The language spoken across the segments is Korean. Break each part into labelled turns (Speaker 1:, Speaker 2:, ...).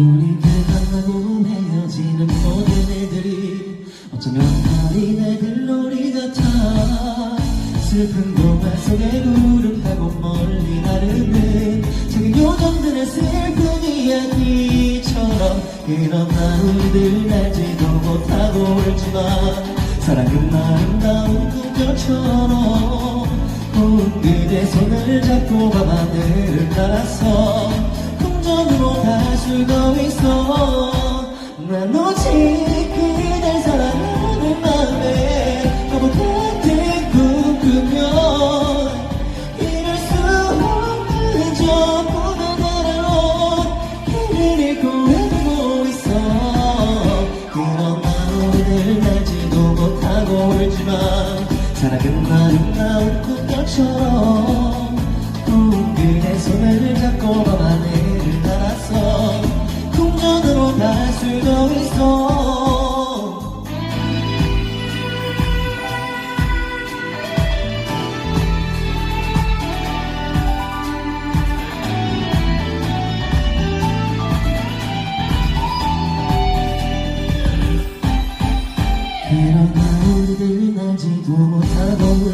Speaker 1: 우리들 만나고 헤어지는 모든 애들이 어쩌면 어린 애들 놀이 같아. 슬픈 동화 속에 구름 타고 멀리 나르는 작은 요정들의 슬픈 이야기처럼 그런 하루들 날지도 못하고 울지만 사랑은 아름다운 꿈결처럼 고운 그대 손을 잡고 밤하늘을 날아서 空中으로 다수고 있어. 난 오직 그댈 사랑하는 마음에 바보 같은 꿈 꾸며 이럴 수 없는 저 푸른 하늘로 길을 잃고 헤매고 있어. 그런 마음을 날지도 못하고 울지만 사랑은 아름다운 꿈결처럼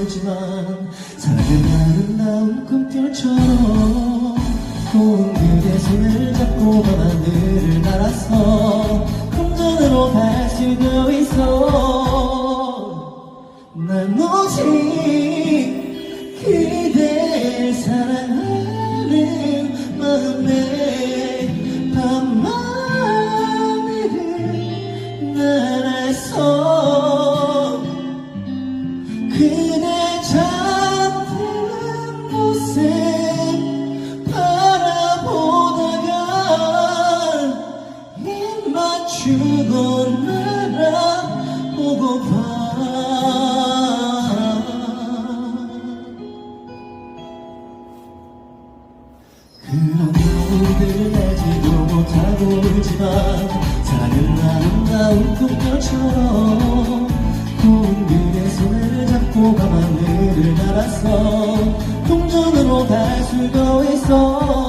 Speaker 1: 울지만 사랑은 아름다운 꿈결처럼 고운 그대 손을 잡고 밤하늘을 날아서空전으로 갈 수도 있어 이곳 나라 보고파. 그런 꿈들을 알지도 못하고 울지만 사랑은 아름다운 꿈결처럼 구운 그의 손을 잡고 밤하늘을 날았어 동전으로 갈 수도 있어.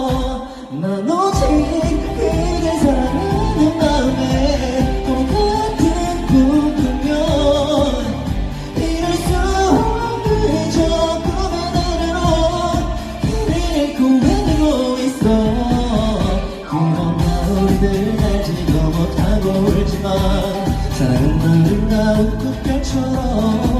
Speaker 1: 그들 아직 넘어타고 울지만 사랑은 아름다운 꽃별처럼